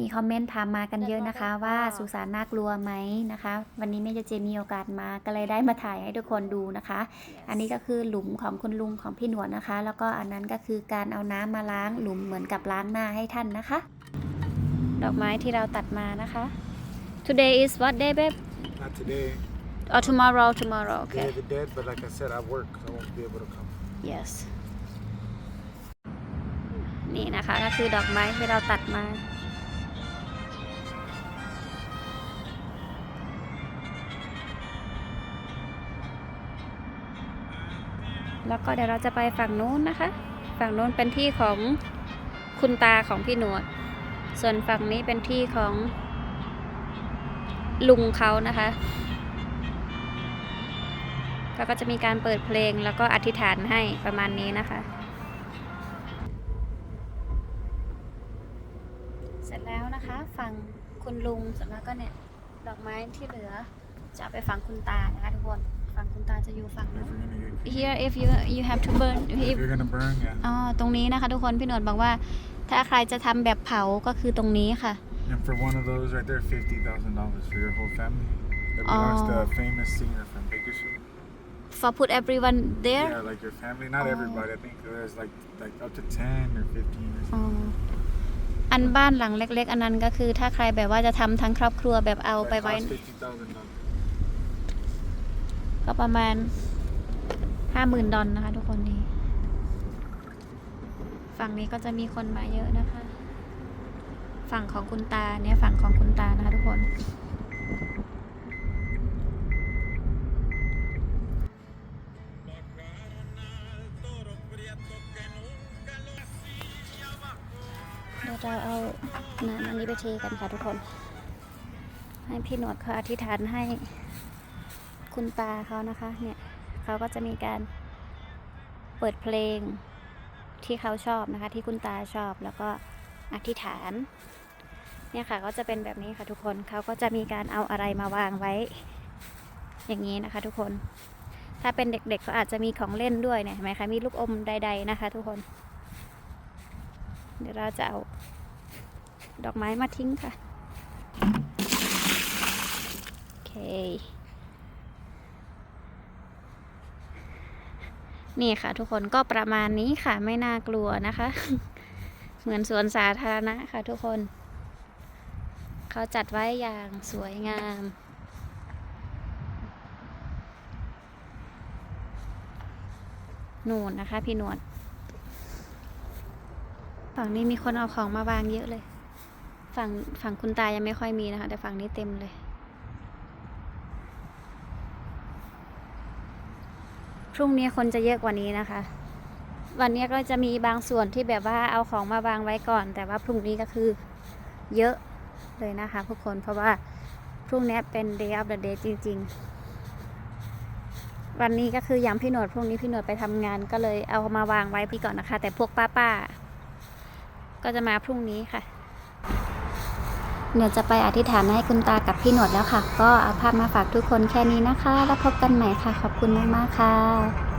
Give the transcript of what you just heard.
มีคอมเมนต์ถามมากันเยอะนะคะ ว่าสุสานน่ากลัวไหมนะคะ วันนี้แม่เจมีโอกาสมาก็เลยได้มาถ่ายให้ทุกคนดูนะคะ อันนี้ก็คือหลุมของคุณลุงของพี่หนวดนะคะ แล้วก็อันนั้นก็คือการเอาน้ำมาล้างหลุมเหมือนกับล้างหน้าให้ท่านนะคะ ดอกไม้ที่เราตัดมานะคะ Today is what day babe Not today. or tomorrow tomorrow Day okay of the Dead, but like I said, I work, so I won't be able to come. yes นี่นะคะก็คือดอกไม้ที่เราตัดมา แล้วก็เดี๋ยวเราจะไปฝั่งนู้นนะคะ ฝั่งนู้นเป็นที่ของคุณตาของพี่หนวด ส่วนฝั่งนี้เป็นที่ของลุงเขานะคะ แล้วก็จะมีการเปิดเพลงแล้วก็อธิษฐานให้ประมาณนี้นะคะ เสร็จแล้วนะคะฝั่งคุณลุงเส่วนมากก็เนี่ยดอกไม้ที่เหลือจะเอาไปฝังคุณตานะคะทุกคน ฝั่งคุณตาจะอยู่ฝั่ง If นู้น you're gonna get, here if you you have to burn if if you're gonna burn, yeah. อ๋อตรงนี้นะคะทุกคนพี่หนวดบอกว่าถ้าใครจะทำแบบเผาก็คือตรงนี้ค่ะ And for one of those right there, fifty thousand dollars for your whole family. That belongs to Oh. a famous singer from Bakersfield. for put everyone there Yeah, like your family, not Oh. everybody. I think there's like like up to ten or fifteen or อ๋อ something. อันบ้านหลังเล็ก ๆ อันนั้นก็คือถ้าใครแบบว่าจะทำทั้งครอบครัวแบบเอาไป That ไว้ costs fifty thousand dollars. ก็ประมาณห้าหมื่นดอลนะคะทุกคนนี่ ฝั่งนี้ก็จะมีคนมาเยอะนะคะ ฝั่งของคุณตาเนี่ยฝั่งของคุณตานะคะทุกคนเดี๋ยวเราเอาน้ำอันนี้ไปเทกันค่ะทุกคน ให้พี่หนวดเขาอธิษฐานให้ คุณตาเขานะคะ เนี่ยเขาก็จะมีการเปิดเพลงที่เขาชอบนะคะ ที่คุณตาชอบแล้วก็อธิษฐาน เนี่ยค่ะก็จะเป็นแบบนี้ค่ะทุกคนเขาก็จะมีการเอาอะไรมาวางไว้ อย่างนี้นะคะ ทุกคน ถ้าเป็นเด็กๆก็อาจจะมีของเล่นด้วยเนี่ยเห็นไหมคะมีลูกอมใด ๆนะคะ ทุกคน เดี๋ยวเราจะเอาดอกไม้มาทิ้งค่ะ โอเค นี่ค่ะ ทุกคนก็ประมาณนี้ค่ะไม่น่ากลัวนะคะ เหมือนสวนสาธารณะค่ะ ทุกคน เขาจัดไว้อย่างสวยงามนูนนะคะ พี่หนวดฝั่งนี้มีคนเอาของมาวางเยอะเลย ฝั่งฝั่งคุณตายังไม่ค่อยมีนะคะ แต่ฝั่งนี้เต็มเลย พรุ่งนี้คนจะเยอะกว่านี้นะคะ วันนี้ก็จะมีบางส่วนที่แบบว่าเอาของมาวางไว้ก่อน แต่ว่าพรุ่งนี้ก็คือเยอะเลยนะคะทุกคนเพราะว่าพรุ่งนี้เป็น day of the day จริง ๆ วันนี้ก็คือย้ำพี่หนวดพรุ่งนี้พี่หนวดไปทำงานก็เลยเอามาวางไว้พี่ก่อนนะคะ แต่พวกป้าๆก็จะมาพรุ่งนี้ค่ะ เดี๋ยวจะไปอธิษฐานให้คุณตากับพี่หนวดแล้วค่ะ ก็เอาภาพมาฝากทุกคนแค่นี้นะคะ แล้วพบกันใหม่ค่ะ ขอบคุณมากๆค่ะ